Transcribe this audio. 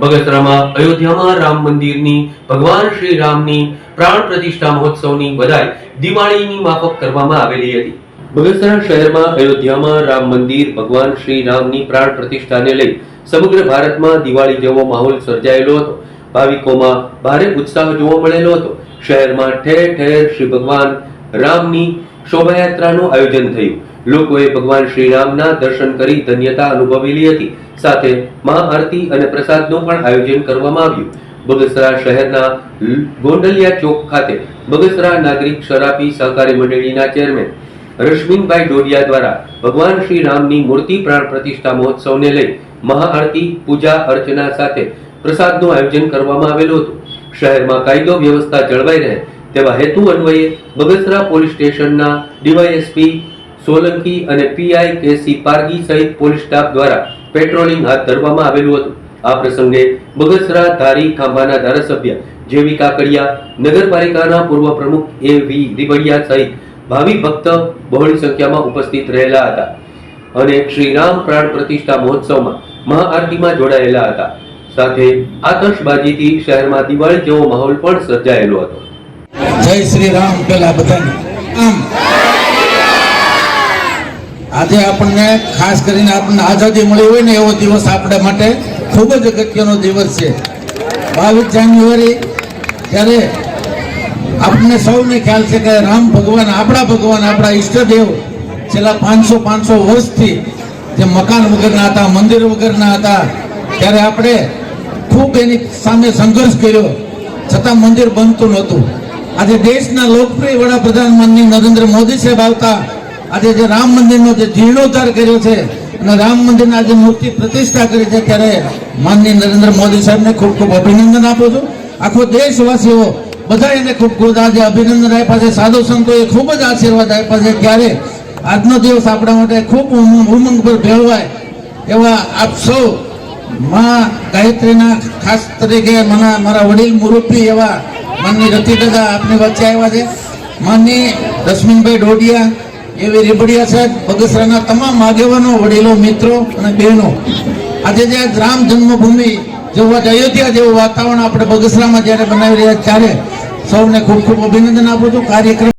બગસરામાં અયોધ્યામાં રામ મંદિરની, ભગવાન શ્રી રામની પ્રાણ પ્રતિષ્ઠા મહોત્સવની વધાઈ દિવાળીની માફક કરવામાં આવેલી હતી. બગસરા શહેરમાં અયોધ્યામાં રામ મંદિર, ભગવાન શ્રી રામની પ્રાણ પ્રતિષ્ઠાને લઈ સમગ્ર ભારતમાં દિવાળી જેવો માહોલ સર્જાયેલો હતો. ભાવિકોમાં ભારે ઉત્સાહ જોવા મળેલો હતો. શહેરમાં ઠેર ઠેર શ્રી ભગવાન રામની શોભાયાત્રાનું આયોજન થયું. લોકોએ ભગવાન શ્રી રામના દર્શન કરી ધન્યતા અનુભવેલી હતી. સાથે મહાઆરતી અને પ્રસાદનું પણ આયોજન કરવામાં આવ્યું. બગસરા શહેરના ગોંડલિયા ચોક ખાતે બગસરા નાગરિક શરાબી સહકારી મંડળીના ચેરમેન રશ્મિનભાઈ ડોડિયા દ્વારા ભગવાન શ્રી રામની મૂર્તિ પ્રાણ પ્રતિષ્ઠા મહોત્સવને લઈ મહાઆરતી પૂજા અર્ચના સાથે પ્રસાદનું આયોજન કરવામાં આવેલું હતું. શહેરમાં કાયદો વ્યવસ્થા જળવાઈ રહે તેવા હેતુ અન્વયે બગસરા પોલીસ સ્ટેશનના ડીવાયએસપી સોલંકી અને પીઆઈ કેસી પારગી સહિત પોલીસ સ્ટાફ દ્વારા પેટ્રોલિંગ હાથ ધરવામાં આવેલું હતું. આ પ્રસંગે બગસરા ધારી ખાંભાના ધારાસભ્ય જેવી કાકડિયા, નગરપાલિકાના પૂર્વ પ્રમુખ એ વી રીબડિયા સહિત ભાવિ ભક્ત બહોળી સંખ્યામાં ઉપસ્થિત રહેલા હતા અને શ્રી રામ પ્રાણ પ્રતિષ્ઠા મહોત્સવમાં મહાઆરતીમાં જોડાયેલા હતા. સાથે આતશબાજીથી શહેરમાં દિવાળી જેવો માહોલ પણ સર્જાયેલો હતો. જય શ્રી રામ પેલા બધાને. આમ. આજે આપણને ખાસ કરીને આપણને આઝાદી મળી હોય ને એવો દિવસ આપણા માટે ખૂબ જ અગત્યનો દિવસ છે. બાવીસ જાન્યુઆરી ત્યારે આપણને સૌને ખ્યાલ છે કે રામ ભગવાન, આપણા ભગવાન, આપણા ઈષ્ટદેવ છેલ્લા પાંચસો પાંચસો વર્ષથી જે મકાન વગરના હતા, મંદિર વગરના હતા, ત્યારે આપણે ખૂબ એની સામે સંઘર્ષ કર્યો. છતાં મંદિર બનતું નહોતું. આજે દેશના લોકપ્રિય વડાપ્રધાન માનની નરેન્દ્ર મોદી સાહેબ આવતા આજે જે રામ મંદિરનો જે જીર્ણોદ્ધાર કર્યો છે અને રામ મંદિરના આજે મૂર્તિ પ્રતિષ્ઠા કરી છે ત્યારે માનનીય નરેન્દ્ર મોદી સાહેબને ખૂબ ખૂબ અભિનંદન આપું છું. આખો દેશવાસીઓ બધા એને ખૂબ ખૂબ આજે અભિનંદન આપ્યા છે. સાધુ સંતોએ ખૂબ જ આશીર્વાદ આપ્યા છે. ત્યારે આજનો દિવસ આપણા માટે ખૂબ ઉમંગ પર ભેળવાય એવા આપ સૌ માં ગાયત્રીના ખાસ તરીકે મારા મારા વડીલ મુરબ્બી એવા માનની રતિ દાદા આપની વચ્ચે આવ્યા છે. માનની રશ્મિનભાઈ ડોડિયા એવી રીબડિયા સાહેબ, બગસરાના તમામ આગેવાનો, વડીલો, મિત્રો અને બહેનો. આજે જે રામ જન્મભૂમિ જેવું આજે અયોધ્યા જેવું વાતાવરણ આપણે બગસરામાં જ્યારે બનાવી રહ્યા ત્યારે સૌને ખૂબ ખૂબ અભિનંદન આપું છું. કાર્યક્રમ